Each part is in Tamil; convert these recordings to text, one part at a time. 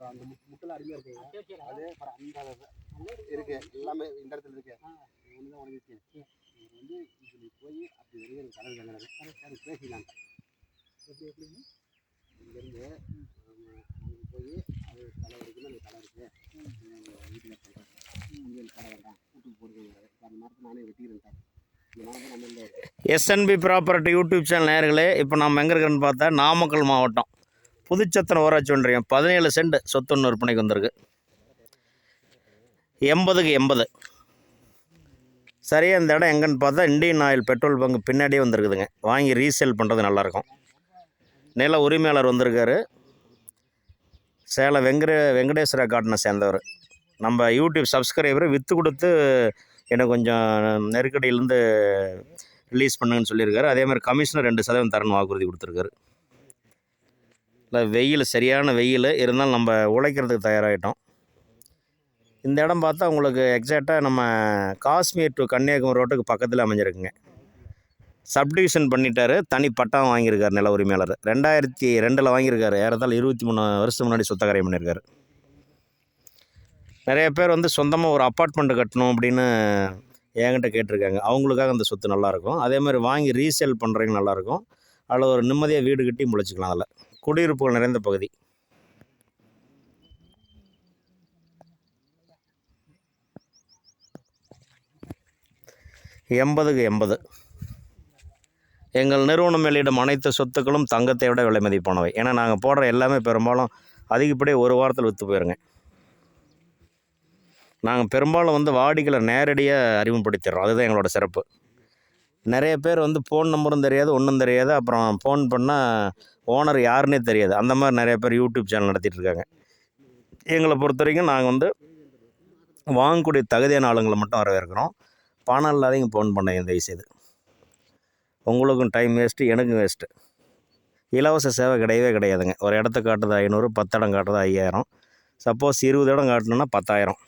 அந்த முட்டு முட்டில் அருமையாக இருக்குங்க அது அப்புறம் அந்த இருக்கு. எல்லாமே இந்த இடத்துல இருக்கு. ஒன்று தான் வந்து இப்படி போய் அப்படி வரைக்கும் எனக்கு கடல் கிடக்குது அது பேசிக்கலாம் இங்கேருந்து அங்கே போய் அது தலை வரைக்கும் அந்த தலை இருக்கு. வீட்டில் சொல்கிறேன் இங்கே கடை வேண்டாம் வீட்டுக்கு போடுறது அந்த மரத்தை நானே வெட்டிக்கிறேன் S N P property YouTube channel நேயர்களே இப்போ நம்ம எங்கே இருக்கிறோன்னு பார்த்தா நாமக்கல் மாவட்டம். புதுச்சத்திரம் ஊராட்சி ஒன்றியம் பதினேழு சென்ட் சொத்துன்னு விற்பனைக்கு வந்திருக்கு. எண்பதுக்கு எண்பது. சரியாக இந்த இடம் எங்கன்னு பார்த்தா இந்தியன் ஆயில் பெட்ரோல் பங்க் பின்னாடியே வந்திருக்குதுங்க. வாங்கி ரீசேல் பண்ணுறது நல்லாயிருக்கும். நில உரிமையாளர் வந்திருக்காரு. சேலம் வெங்கட வெங்கடேஸ்வர காட்டனை சேர்ந்தவர். நம்ம யூடியூப் சப்ஸ்கிரைபரை விற்று கொடுத்து எனக்கு கொஞ்சம் நெருக்கடியிலேருந்து ரிலீஸ் பண்ணுங்கன்னு சொல்லியிருக்காரு. அதே மாதிரி கமிஷனர் ரெண்டு சதவீதம் தரணும் வாக்குறுதி கொடுத்துருக்காரு. இல்லை வெயில் சரியான வெயில். இருந்தாலும் நம்ம உழைக்கிறதுக்கு தயாராகிட்டோம் இந்த இடம் பார்த்தா உங்களுக்கு எக்ஸாக்டாக நம்ம காஷ்மீர் டு கன்னியாகுமரி ரோட்டுக்கு பக்கத்தில் அமைஞ்சிருக்குங்க. சப்டிவிஷன் பண்ணிட்டாரு. தனி பட்டம் வாங்கியிருக்காரு நில உரிமையாளர். ரெண்டாயிரத்தி ரெண்டில் வாங்கியிருக்காரு. ஏறத்தால் இருபத்தி மூணு வருஷம் முன்னாடி சொத்தக்கரையம் பண்ணியிருக்காரு. நிறைய பேர் வந்து சொந்தமாக ஒரு அப்பார்ட்மெண்ட் கட்டணும் அப்படின்னு என்கிட்ட கேட்டிருக்காங்க. அவங்களுக்காக அந்த சொத்து நல்லாயிருக்கும். அதே மாதிரி வாங்கி ரீசேல் பண்ணுறவங்க நல்லாயிருக்கும். அதில் ஒரு நிம்மதியாக வீடு கட்டி முளைச்சிக்கலாம் அதில். குடியிருப்புகள் நிறைந்த பகுதி. எண்பதுக்கு எண்பது. எங்கள் நிறுவனம் வெளியிடும் அனைத்து சொத்துக்களும் தங்கத்தை விட விலை மதிப்பானவை. ஏன்னா நாங்கள் போடுற எல்லாமே பெரும்பாலும் அதிகப்படி ஒரு வாரத்தில் விற்று போயிருங்க. நாங்கள் பெரும்பாலும் வந்து வாடிக்கையில் நேரடியாக அறிமுகப்படுத்திடுறோம். அதுதான் எங்களோட சிறப்பு. நிறைய பேர் வந்து ஃபோன் நம்பரும் தெரியாது ஒன்றும் தெரியாது. அப்புறம் ஃபோன் பண்ணால் ஓனர் யாருன்னே தெரியாது. அந்த மாதிரி நிறைய பேர் யூடியூப் சேனல் நடத்திட்டுருக்காங்க எங்களை பொறுத்த வரைக்கும் நாங்கள் வந்து வாங்கக்கூடிய தகுதியான ஆளுங்களை மட்டும் வரவேற்கிறோம். பணம் இல்லாதவங்க ஃபோன் பண்ண தயவுசெய்து. உங்களுக்கும் டைம் வேஸ்ட்டு எனக்கும் வேஸ்ட்டு இலவச சேவை கிடையவே கிடையாதுங்க. ஒரு இடத்த காட்டுறது ஐநூறு பத்து இடம் காட்டுறது ஐயாயிரம். சப்போஸ் இருபது இடம் காட்டணுன்னா பத்தாயிரம்.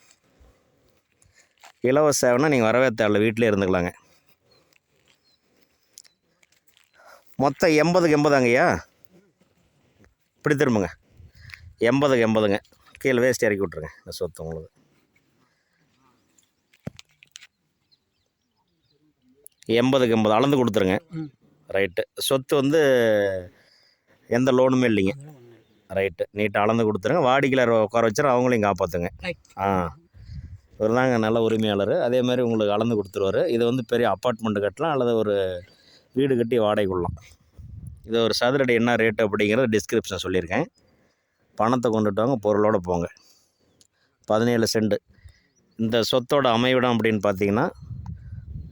இலவச சேவைனா நீங்கள் வரவே தேவையில்ல வீட்டிலே இருந்துக்கலாங்க. மொத்தம் எண்பதுக்கு எண்பதாங்கய்யா? இப்படி திரும்புங்க. எண்பதுக்கு எண்பதுங்க. கீழே வேஸ்ட் இறக்கி விட்ருங்க இந்த சொத்து உங்களுக்கு. எண்பதுக்கு எண்பது. அளந்து கொடுத்துருங்க. ரைட்டு சொத்து வந்து எந்த லோனுமே இல்லைங்க. ரைட்டு நீட்டாக அளந்து கொடுத்துருங்க. வாடிக்கையில் உட்கார வச்சுரு அவங்களையும் காப்பாற்றுங்க. ஆ. இவர் தாங்க நல்ல உரிமையாளர். அதே மாதிரி உங்களுக்கு அளந்து கொடுத்துருவாரு. இது வந்து பெரிய அப்பார்ட்மெண்ட் கட்டலாம் அல்லது ஒரு வீடு கட்டி வாடகை கொள்ளலாம். இது ஒரு சதுரடி என்ன ரேட்டு அப்படிங்கிறத டிஸ்கிரிப்ஷன் சொல்லியிருக்கேன். பணத்தை கொண்டுட்டு வாங்க பொருளோடு போங்க. பதினேழு சென்ட். இந்த சொத்தோட அமைவிடம் அப்படின்னு பார்த்தீங்கன்னா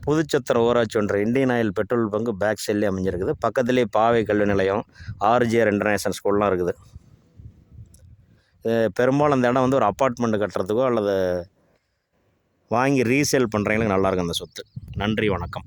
புதுச்சத்திர ஊராட்சி ஒன்று Indian oil petrol bunk back சைட்லேயே அமைஞ்சிருக்குது. பக்கத்துலேயே பாவை கல்வி நிலையம் ஆர்ஜிஆர் இன்டர்நேஷனல் ஸ்கூல்லாம் இருக்குது. பெரும்பாலும் அந்த இடம் வந்து ஒரு அப்பார்ட்மெண்ட் கட்டுறதுக்கோ அல்லது வாங்கி ரீசேல் பண்ணுறவங்களுக்கு நல்லாயிருக்கும் அந்த சொத்து. நன்றி வணக்கம்.